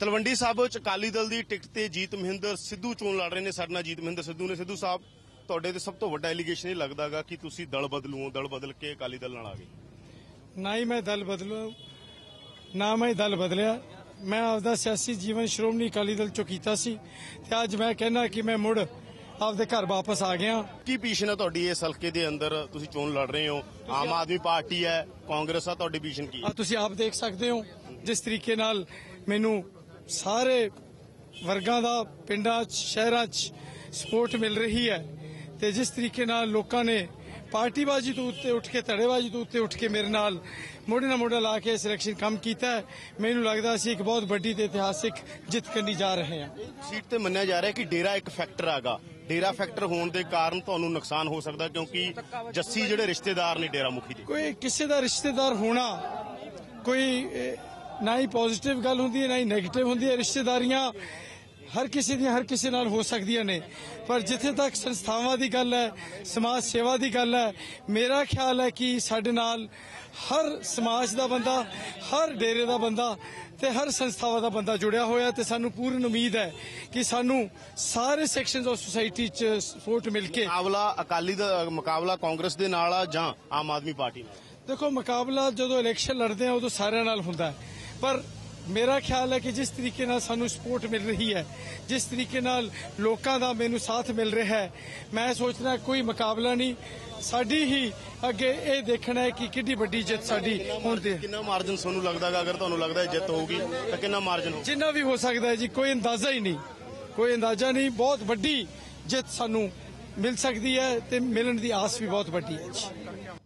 ਤਲਵੰਡੀ ਸਾਬੋ ਚ ਅਕਾਲੀ ਦਲ ਦੀ ਟਿਕਟ ਤੇ ਜੀਤ ਮਹਿੰਦਰ ਸਿੱਧੂ ਚੋਣ ਲੜ ਰਹੇ ਨੇ। ਸਾਡੇ ਨਾਲ ਜੀਤ ਮਹਿੰਦਰ ਸਿੱਧੂ ਨੇ। ਸਿੱਧੂ ਸਾਹਿਬ ਤੁਹਾਡੇ ਤੇ ਸਭ ਤੋਂ ਵੱਡਾ ਐਲੀਗੇਸ਼ਨ ਇਹ ਲੱਗਦਾਗਾ ਕਿ ਤੁਸੀਂ ਦਲ ਬਦਲੂਓ ਦਲ ਬਦਲ ਕੇ ਅਕਾਲੀ ਦਲ ਨਾਲ ਆ ਗਏ। ਨਾ ਹੀ ਮੈਂ ਦਲ ਬਦਲੂ ਨਾ ਮੈਂ ਦਲ ਬਦਲਿਆ। ਮੈਂ ਆਪਦਾ ਸਿਆਸੀ ਜੀਵਨ ਸ਼੍ਰੋਮਣੀ ਅਕਾਲੀ ਦਲ ਚੋਂ ਕੀਤਾ ਸੀ ਤੇ ਅੱਜ ਮੈਂ ਕਹਿੰਦਾ ਕਿ ਮੈਂ ਮੁੜ ਆਪਦੇ ਘਰ ਵਾਪਸ ਆ ਗਿਆ। ਕੀ ਪੀਸ਼ਨ ਹੈ ਤੁਹਾਡੀ ਇਸ ਹਲਕੇ ਦੇ ਅੰਦਰ? ਤੁਸੀਂ ਚੋਣ ਲੜ ਰਹੇ ਹੋ। ਆਮ ਆਦਮੀ ਪਾਰਟੀ ਹੈ ਕਾਂਗਰਸ ਆ ਤੁਹਾਡੀ ਪੀਸ਼ਨ ਕੀ ਹੈ? ਆ ਤੁਸੀਂ ਆਪ ਦੇਖ ਸਕਦੇ ਹੋ। ਜਿਸ ਤਰੀਕੇ ਨਾਲ ਮੈਨੂੰ ਸਾਰੇ ਵਰਗਾਂ ਦਾ ਪਿੰਡਾਂ 'ਚ ਸ਼ਹਿਰਾਂ 'ਚ ਸਪੋਰਟ ਮਿਲ ਰਹੀ ਹੈ ਤੇ ਜਿਸ ਤਰੀਕੇ ਨਾਲ ਲੋਕਾਂ ਨੇ ਪਾਰਟੀਬਾਜ਼ੀ ਤੋਂ ਉੱਤੇ ਉੱਠ ਕੇ ਧੜੇਬਾਜ਼ੀ ਤੋਂ ਉੱਤੇ ਉੱਠ ਕੇ ਮੇਰੇ ਨਾਲ ਮੋਢੇ ਨਾਲ ਮੋਢਾ ਲਾ ਕੇ ਸਿਲੈਕਸ਼ਨ ਕੰਮ ਕੀਤਾ ਹੈ ਮੈਨੂੰ ਲੱਗਦਾ ਅਸੀਂ ਇੱਕ ਬਹੁਤ ਵੱਡੀ ਤੇ ਇਤਿਹਾਸਿਕ ਜਿੱਤ ਕਰਨੀ ਜਾ ਰਹੇ ਹਾਂ। ਸੀਟ ਤੇ ਮੰਨਿਆ ਜਾ ਰਿਹਾ ਕਿ ਡੇਰਾ ਇੱਕ ਫੈਕਟਰ ਹੈਗਾ ਡੇਰਾ ਫੈਕਟਰ ਹੋਣ ਦੇ ਕਾਰਨ ਤੁਹਾਨੂੰ ਨੁਕਸਾਨ ਹੋ ਸਕਦਾ ਕਿਉਂਕਿ ਜੱਸੀ ਜਿਹੜੇ ਰਿਸ਼ਤੇਦਾਰ ਨੇ ਡੇਰਾ ਮੁਖੀ ਦੇ। ਕੋਈ ਕਿਸੇ ਦਾ ਰਿਸ਼ਤੇਦਾਰ ਹੋਣਾ ਕੋਈ ਨਾ ਹੀ ਪੋਜ਼ਿਟਿਵ ਗੱਲ ਹੁੰਦੀ ਹੈ ਨਾ ਹੀ 네ਗੇਟਿਵ ਹੁੰਦੀ ਹੈ। ਰਿਸ਼ਤੇਦਾਰੀਆਂ ਹਰ ਕਿਸੇ ਦੀਆਂ ਹਰ ਕਿਸੇ ਨਾਲ ਹੋ ਸਕਦੀਆਂ ਨੇ। ਪਰ ਜਿੱਥੇ ਤੱਕ ਸੰਸਥਾਵਾਂ ਦੀ ਗੱਲ ਹੈ ਸਮਾਜ ਸੇਵਾ ਦੀ ਗੱਲ ਹੈ ਮੇਰਾ ਖਿਆਲ ਹੈ ਕਿ ਸਾਡੇ ਨਾਲ ਹਰ ਸਮਾਜ ਦਾ ਬੰਦਾ ਹਰ ਡੇਰੇ ਦਾ ਬੰਦਾ ਤੇ ਹਰ ਸੰਸਥਾਵਾਂ ਦਾ ਬੰਦਾ ਜੁੜਿਆ ਹੋਇਆ ਤੇ ਸਾਨੂੰ ਪੂਰਨ ਉਮੀਦ ਹੈ ਕਿ ਸਾਨੂੰ ਸਾਰੇ ਸੈਕਸ਼ਨਸ ਆਫ ਸੋਸਾਇਟੀ ਚ ਸਪੋਰਟ ਮਿਲ ਕੇ ਮੁਕਾਬਲਾ ਅਕਾਲੀ ਦਾ ਮੁਕਾਬਲਾ ਕਾਂਗਰਸ ਦੇ ਨਾਲ ਆ ਜਾਂ ਆਮ ਆਦਮੀ ਪਾਰਟੀ ਨਾਲ? ਦੇਖੋ ਮੁਕਾਬਲਾ ਜਦੋਂ ਇਲੈਕਸ਼ਨ ਲੜਦੇ ਆ ਉਦੋਂ ਸਾਰਿਆਂ ਨਾਲ ਹੁੰਦਾ ਹੈ। ਪਰ ਮੇਰਾ ਖਿਆਲ ਹੈ ਕਿ ਜਿਸ ਤਰੀਕੇ ਨਾਲ ਸਾਨੂੰ ਸਪੋਰਟ ਮਿਲ ਰਹੀ ਹੈ ਜਿਸ ਤਰੀਕੇ ਨਾਲ ਲੋਕਾਂ ਦਾ ਮੈਨੂੰ ਸਾਥ ਮਿਲ ਰਿਹਾ ਹੈ ਮੈਂ ਸੋਚਦਾ ਕੋਈ ਮੁਕਾਬਲਾ ਨਹੀਂ। ਸਾਡੀ ਹੀ ਅੱਗੇ ਇਹ ਦੇਖਣਾ ਹੈ ਕਿ ਕਿੰਨੀ ਵੱਡੀ ਜਿੱਤ ਸਾਡੀ ਹੁਣ ਤੇ। ਕਿੰਨਾ ਮਾਰਜਨ ਤੁਹਾਨੂੰ ਲੱਗਦਾਗਾ ਅਗਰ ਤੁਹਾਨੂੰ ਲੱਗਦਾ ਹੈ ਜਿੱਤ ਹੋਊਗੀ ਤਾਂ ਕਿੰਨਾ ਮਾਰਜਨ ਹੋਊ ਜਿੰਨਾ ਵੀ ਹੋ ਸਕਦਾ ਹੈ ਜੀ ਕੋਈ ਅੰਦਾਜ਼ਾ ਹੀ ਨਹੀਂ। ਕੋਈ ਅੰਦਾਜ਼ਾ ਨਹੀਂ ਬਹੁਤ ਵੱਡੀ ਜਿੱਤ ਸਾਨੂੰ ਮਿਲ ਸਕਦੀ ਹੈ ਤੇ ਮਿਲਣ ਦੀ ਆਸ ਵੀ ਬਹੁਤ ਵੱਡੀ ਹੈ ਜੀ।